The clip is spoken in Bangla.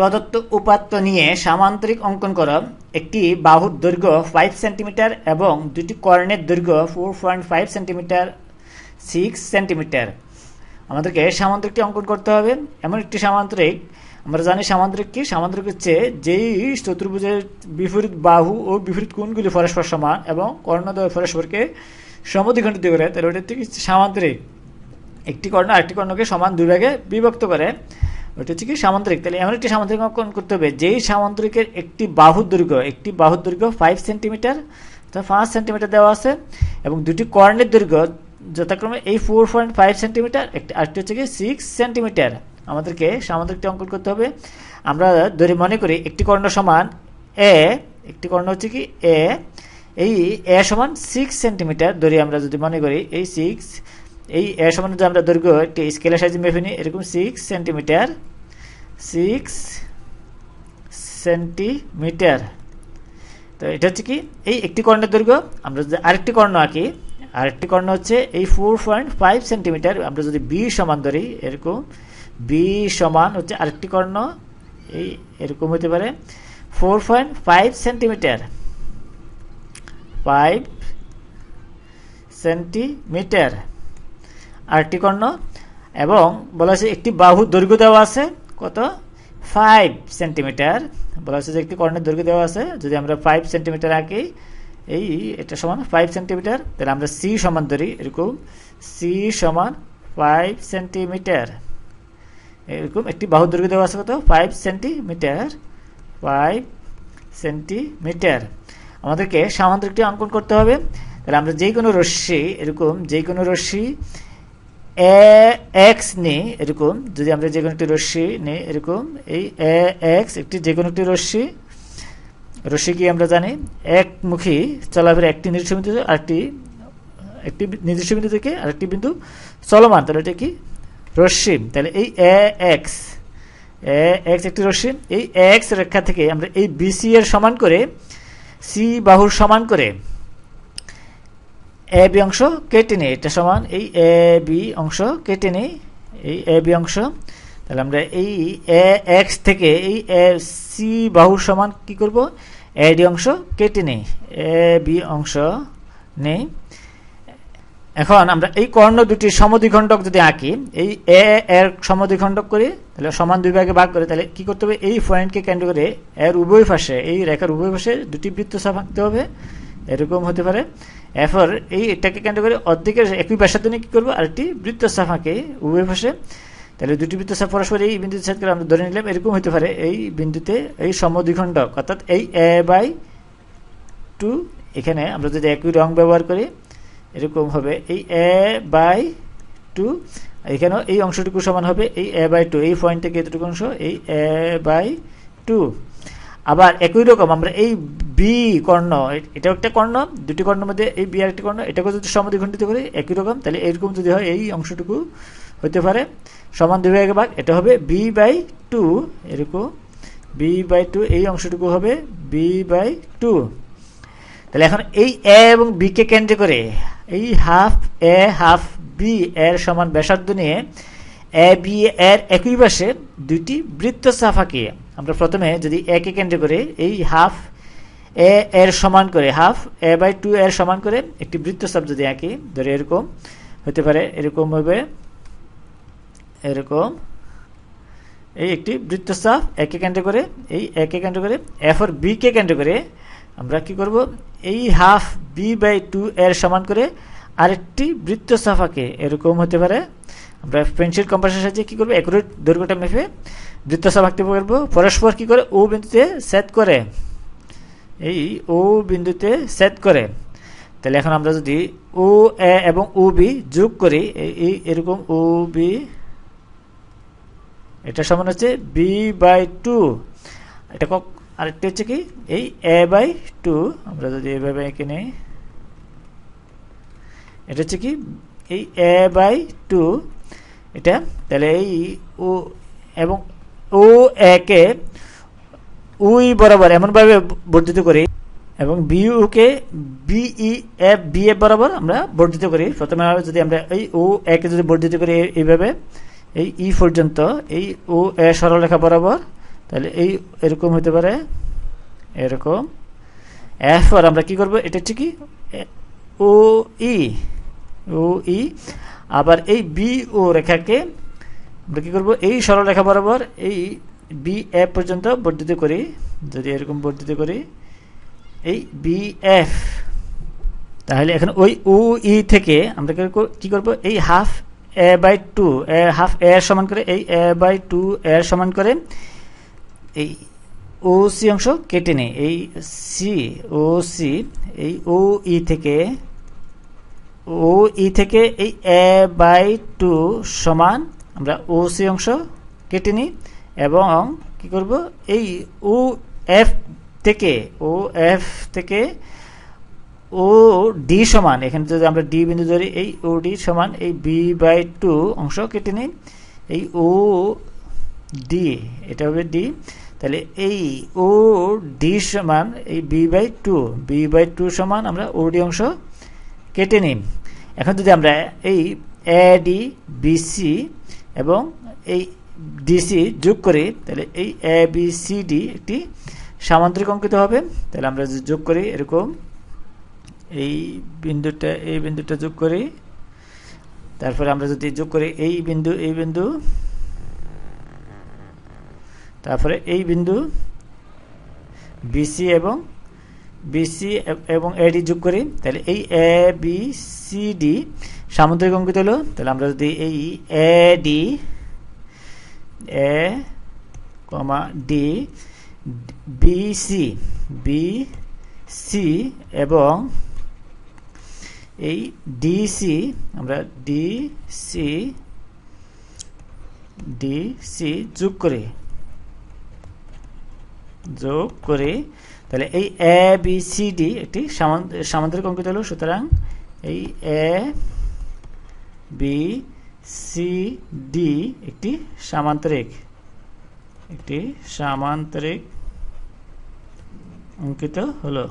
প্রদত্ত উপাত্ত নিয়ে সামান্তরিক অঙ্কন করা। একটি বাহুর দৈর্ঘ্য ফাইভ সেন্টিমিটার এবং দুটি কর্ণের দৈর্ঘ্য four point five centimetre six centimetre আমাদেরকে সামান্তরিকটি অঙ্কন করতে হবে। এমন একটি সামান্তরিক, আমরা জানি সামান্তরিক কি? সামান্তরিক হচ্ছে যেই চতুর্ভুজের বিপরীত বাহু ও বিপরীত কোণগুলি পরস্পর সমান এবং কর্ণদ্বয় পরস্পরকে সমদ্বিখণ্ডিত করে, তাহলে ওটা হচ্ছে সামান্তরিক। একটি কর্ণ আরেকটি কর্ণকে সমান দুই ভাগে বিভক্ত করে। ওটা হচ্ছে কি সামান্তরিক। তাহলে এমন একটি সামান্তরিক অঙ্কন করতে হবে? যেই সামান্তরিকের একটি বাহুর দৈর্ঘ্য, একটি বাহুর দৈর্ঘ্য ফাইভ সেন্টিমিটার অর্থাৎ পাঁচ সেন্টিমিটার দেওয়া আছে, এবং দুটি কর্ণের দৈর্ঘ্য যথাক্রমে এই ফোর পয়েন্ট ফাইভ সেন্টিমিটার একটি আরেকটি হচ্ছে কি সিক্স সেন্টিমিটার আমাদেরকে সামান্তরিকটি অঙ্কন করতে হবে। আমরা ধরে মনে করি একটি কর্ণ সমান এ একটি কর্ণ হচ্ছে কি এ এই এ সমান সিক্স সেন্টিমিটার ধরি আমরা যদি মনে করি এই সিক্স এই এ সমান যদি আমরা দৈর্ঘ্য একটি স্কেলের সাইজ মেপে নিই, এরকম সিক্স সেন্টিমিটার সিক্স সেন্টিমিটার তো এটা হচ্ছে কি? এই একটি কর্ণের দৈর্ঘ্য, আমরা যদি আরেকটি কর্ণ আঁকি, আরেকটি কর্ণ হচ্ছে এই ফোর পয়েন্ট ফাইভ সেন্টিমিটার আমরা যদি বি সমান ধরি, এরকম বি সমান হচ্ছে আরেকটি কর্ণ, এই এরকম হতে পারে four point five centimetre five centimetre আরেকটি কর্ণ, এবং বলা হয়েছে একটি বাহু দৈর্ঘ্য দেওয়া আছে কত? ফাইভ সেন্টিমিটার বলা হচ্ছে যে একটি কর্ণের দৈর্ঘ্য দেওয়া আছে। যদি আমরা ফাইভ সেন্টিমিটার আঁকি, এই এটা সমান ফাইভ সেন্টিমিটার তাহলে আমরা সি সমান ধরি, এরকম। সি সমান ফাইভ সেন্টিমিটার এরকম একটি বাহু দৈর্ঘ্য দেওয়া আছে কত? ফাইভ সেন্টিমিটার ফাইভ সেন্টিমিটার আমাদেরকে সামান্তরিকটি অঙ্কন করতে হবে। তাহলে আমরা যে কোনো রশ্মি, এরকম যে কোনো রশ্মি এক্স নিই, এরকম। যদি আমরা যে কোনো একটি রশ্মি নিই, এরকম। এই এক্স একটি যে কোনো একটি রশ্মি। রশ্মি কি আমরা জানি? একমুখী চলাফেরা একটি নির্দিষ্ট বিন্দু আরেকটি, একটি নির্দিষ্ট বিন্দু থেকে আরেকটি বিন্দু চলমান। তাহলে এটা কি? রশ্মি। তাহলে এই এক্স এক্স একটি রশ্মি। এই এক্স রেখা থেকে আমরা এই বিসি এর সমান করে সি বাহুর সমান করে এ বি অংশ কেটে নিই, এটা সমান এই এ বি অংশ কেটে নিই, এই এ বি অংশ। তাহলে আমরা এই এ এক্স থেকে এই এ সি বাহুর সমান কি করব? এ ডি অংশ কেটে নিই এ বি অংশ নেই। এখন আমরা এই কর্ণ দুটি সমদ্বিখণ্ডক যদি আঁকি, এই এ এর সমদ্বিখণ্ডক করি, তাহলে সমান দুই ভাগে ভাগ করে, তাহলে কি করতে হবে? এই পয়েন্টকে কেন্দ্র করে এর উভয় পাশে, এই রেখার উভয় পাশে দুটি বৃত্তচাপ আঁকতে হবে। এরকম হতে পারে। এরপর এই এটাকে কেন্দ্র করে অর্ধেকের একই ব্যাসার্ধ নিয়ে কী করব? আরেকটি বৃত্তচাপ আঁকে উভয় পাশে। তাহলে দুটি বৃত্তচাপ পরস্পর এই বিন্দুতে ছেদ করে আমরা ধরে নিলাম, এরকম হতে পারে এই বিন্দুতে এই সমদ্বিখণ্ডক, অর্থাৎ এই এ বাই টু, এখানে আমরা যদি একই রং ব্যবহার করি, এরকম হবে এই এ বাই টু, এখানেও এই অংশটুকু সমান হবে এই এ বাই টু, এই পয়েন্ট থেকে এতটুকু অংশ, এই এ বাই টু। আবার একই রকম, আমরা এই বি কর্ণ, এটাও একটা কর্ণ, দুটি কর্ণের মধ্যে এই বি আর একটি কর্ণ এটাকে যদি সমদ্বিখণ্ডিত করি, একই রকম, তাহলে এরকম যদি হয়, এই অংশটুকু হতে পারে। সমান দুই ভাগে ভাগ, এটা হবে বি বাই টু এরকম বি বাই টু এই অংশটুকু হবে বি বাই টু তাহলে এখন এই এ এবং বি কে কেন্দ্র করে, এই হাফ এ হাফ বি এর সমান ব্যাসার্ধ নিয়ে এ বি এর একই পাশে দুইটি বৃত্ত সাফাকে আমরা প্রথমে যদি এ কে কেন্দ্র করে এই হাফ এ এর সমান করে, হাফ এ বাই টু এর সমান করে একটি বৃত্তচাপ যদি আঁকি, ধরে এরকম হতে পারে এরকম হবে, এরকম, এই একটি বৃত্তচাপ একে কেন্দ্র করে, এই একে কেন্দ্র করে এফ আর বি কে কেন্দ্র করে আমরা কি করব, এই হাফ বি বাই টু এর সমান করে আরেকটি বৃত্ত সাফাকে এরকম হতে পারে। আমরা পেন্সিল কম্পাসের সাহায্যে কী করব? একুরেট দৈর্ঘ্যটা মেপে বৃত্ত আঁকতে পারব পরস্পর কি করে? ও বিন্দুতে সেট করে। এই ও বিন্দুতে সেট করে। তাহলে এখন আমরা যদি ও এ এবং ও বি যোগ করি, এই এরকম ও বি এটা সমান হচ্ছে বি বাই টু এটা আরেকটি হচ্ছে কি? এই এ বাই টু আমরা যদি এভাবে এঁকে নিই। এটা হচ্ছে কি? এই এ বাই টু এটা তাহলে এই ও এবং ও একে উই বরাবর এমনভাবে বর্ধিত করি এবং বিউকে বিই এফ বি এফ বরাবর আমরা বর্ধিত করি। প্রথমে যদি আমরা এই ও একে যদি বর্ধিত করি এইভাবে, এই ই পর্যন্ত, এই ও এ সরলরেখা বরাবর, তাহলে এই এরকম হতে পারে, এরকম। এরপর আমরা কি করব? এটা হচ্ছে কি? ও ই ও ই, আবার এই বি ও রেখাকে আমরা কি করব? এই সরল রেখা বরাবর এই বি এফ পর্যন্ত বর্ধিত করি। যদি এরকম বর্ধিত করি, এই বি এফ, তাহলে এখন ওই ও ই থেকে আমরা কি করব এই half A by two, A half A সমান করে এই এ বাই টু এর সমান করে এই ও সি অংশ কেটে নেই। এই সি, ও সি, এই ও ই থেকে ও, ই থেকে এই এ বাই টু সমান, আমরা ও সি অংশ কেটে নিই, এবং কি করব? এই ও এফ থেকে, ও এফ থেকে ও ডি সমান, এখানে যদি আমরা ডি বিন্দু ধরি, এই ও ডি সমান এই বি বাই টু অংশ কেটে নিই, এই ও ডি, এটা হবে ডি, তাহলে এই ও ডি সমান এই B by two, B by two সমান আমরা ও ডি অংশ কেটে নিই এখন যদি আমরা এই এ ডি বিসি এবং এই ডিসি যোগ করি, তাহলে এই এ বি সি ডি একটি সামান্তরিক অঙ্কিত হবে। তাহলে আমরা যদি যোগ করি, এরকম এই বিন্দুটা এই বিন্দুটা যোগ করি, তারপরে আমরা যদি যোগ করি এই বিন্দু এই বিন্দু, তারপরে এই বিন্দু বিসি এবং বিসি এবং এডি যোগ করি, তাহলে এই এ বি সি ডি সামুদ্রিক অঙ্কিত হলো। তাহলে আমরা যদি এই A D A comma D BC B C এবং এই ডিসি আমরা ডিসি ডিসি যোগ করি। যোগ করে তাহলে এই এ বি সি ডি একটি সামান্তরিক অঙ্কিত হলো, সুতরাং এই এ বি সি ডি একটি সামান্তরিক একটি সামান্তরিক অঙ্কিত হলো।